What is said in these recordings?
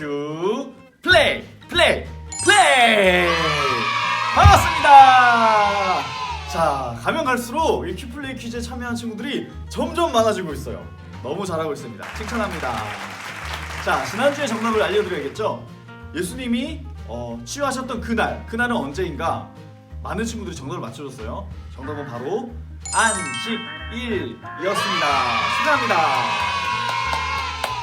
큐 플레이 플레이 플레이! 반갑습니다! 자 가면 갈수록 이 큐플레이 퀴즈에 참여한 친구들이 점점 많아지고 있어요. 너무 잘하고 있습니다. 칭찬합니다. 자 지난주에 정답을 알려드려야겠죠? 예수님이 어, 치유하셨던 그날 그날은 언제인가? 많은 친구들이 정답을 맞춰줬어요. 정답은 바로 안식일이었습니다. 축하합니다.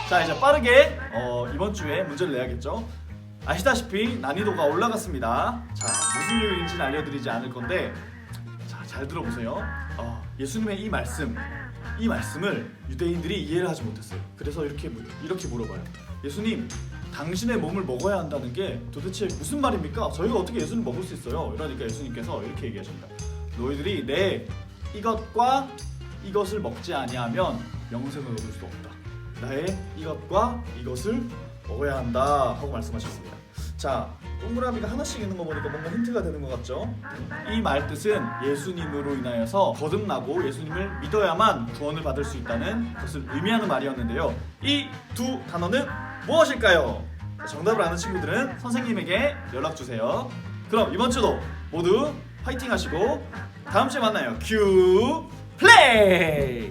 자, 이제 빠르게 어, 이번 주에 문제를 내야겠죠? 아시다시피 난이도가 올라갔습니다. 자, 무슨 요일인지는 알려드리지 않을 건데, 자, 잘 들어보세요. 어, 예수님의 이 말씀, 이 말씀을 유대인들이 이해를 하지 못했어요. 그래서 이렇게 물- 이렇게 물어봐요. 예수님, 당신의 몸을 먹어야 한다는 게 도대체 무슨 말입니까? 저희가 어떻게 예수님 먹을 수 있어요? 이러니까 예수님께서 이렇게 얘기하십니다. 너희들이 내 이것과 이것을 먹지 아니하면 영생을 얻을 수 없다. 나의 이것과 이것을 먹어야 한다 하고 말씀하셨습니다. 자, 동그라미가 하나씩 있는 거 보니까 뭔가 힌트가 되는 것 같죠? 이 말 뜻은 예수님으로 인하여서 거듭나고 예수님을 믿어야만 구원을 받을 수 있다는 것을 의미하는 말이었는데요. 이 두 단어는 무엇일까요? 자, 정답을 아는 친구들은 선생님에게 연락 주세요. 그럼 이번 주도 모두 화이팅 하시고 다음 주에 만나요. 큐 플레이!